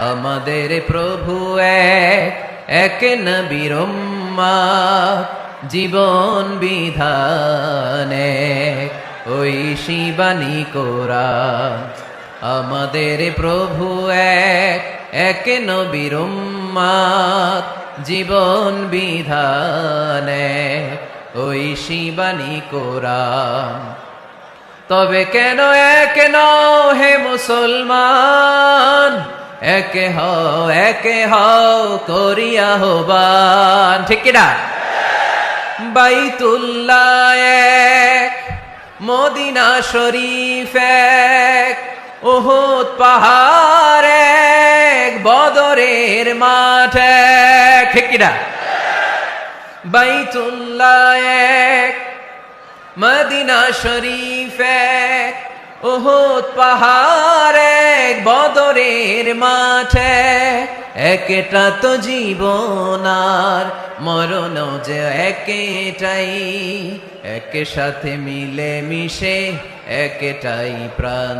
আমাদের প্রভু এক এক নবীর জীবন বিধানে ওই শিবানী কোরআন আমাদের প্রভু এক এক নবীর জীবন বিধানে ওই শিবানী কোরআন তবে কেন এক নও হে মুসলমান? একে হও একে হও, করিয়া হবান। ঠিক কিনা? বাইতুল্লাহ এক, মদিনা শরীফ এক, উহুদ পাহাড় এক, বদরের মাঠ এক। ঠিক কিনা? বাইতুল্লাহ এক, মদিনা শরীফ এক, উহুদ পাহাড় এক বদরের মাঠে একটা তো জীবন আর মরণ যে একেটাই। এক সাথে মিলে মিশে একটাই প্রাণ।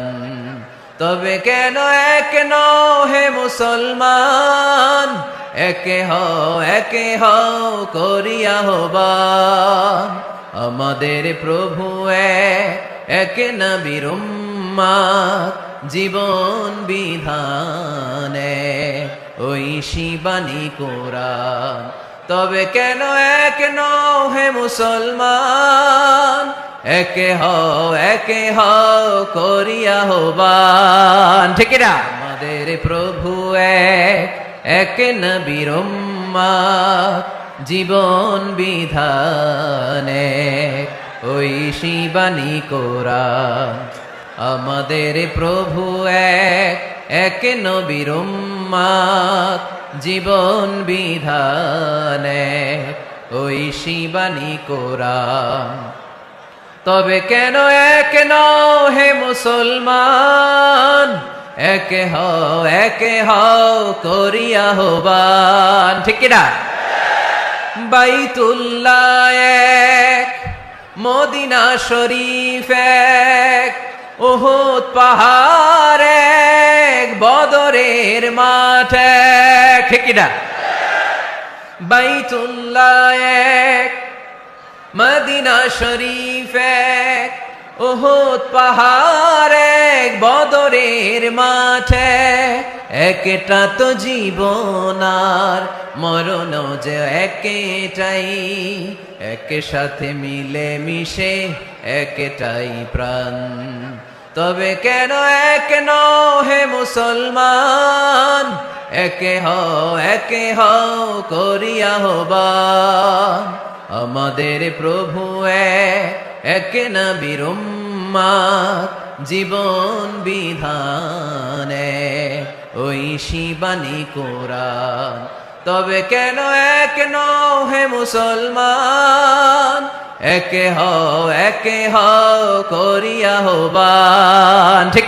তবে কেন এক নও হে মুসলমান? একে হও একে হও করিয়া হবান আমাদের প্রভু এক নবীর উম্মাত, জীবন বিধানে, ওই শিবানী কোরআন। তবে কেন এক নও হে মুসলমান? একে হও একে হও করিয়া হবান। ঠিক না আমাদের প্রভু এক এক নবীর জীবন বিধানে, ওই শিবানী কোরআন। আমাদের প্রভু এক এক নবীর জীবন বিধানে ওই শিবানী কোরআন। তবে কেন এক নও হে মুসলমান? একে হও একে হও করিয়া হবান ঠিক না বাইতুল্লাহ এক, মদিনা শরীফ এক উহুদ পাহাড়ে বদরের মাঠে, ঠিক না বাইতুল্লাহ এক, মদিনা শরীফ এক ওহত পাহাড়ে বদরের মাঠে। একটা তো জীবন আর মরণ যে একেটাই। এক সাথে মিলে মিশে একটাই প্রাণ। তবে কেন এক নও হে মুসলমান? একে হও একে হও করিয়া হবান আমাদের প্রভু এক নবীর উম্মাত, জীবন বিধানে, ওই শিবানী কোরআন। তবে কেন এক নও হে মুসলমান? একে হও একে হও করিয়া হবান ঠিক